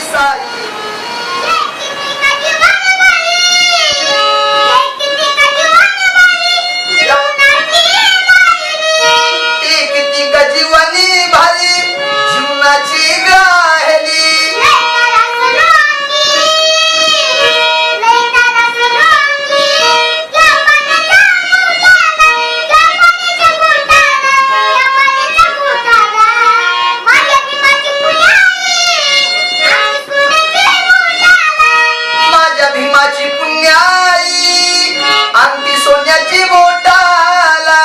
Isa सोन्याची पुण्याई अंगठी सोन्याची बोटाला.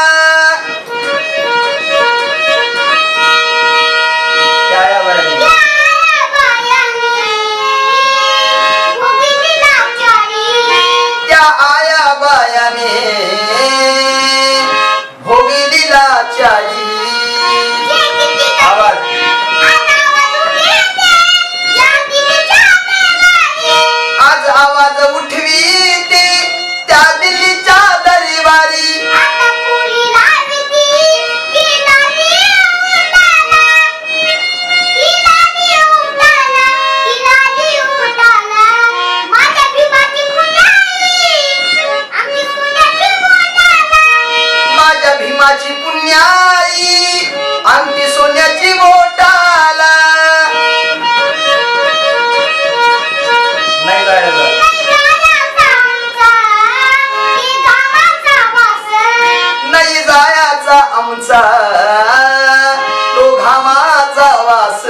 आया बायाने दिला चाय माझा वास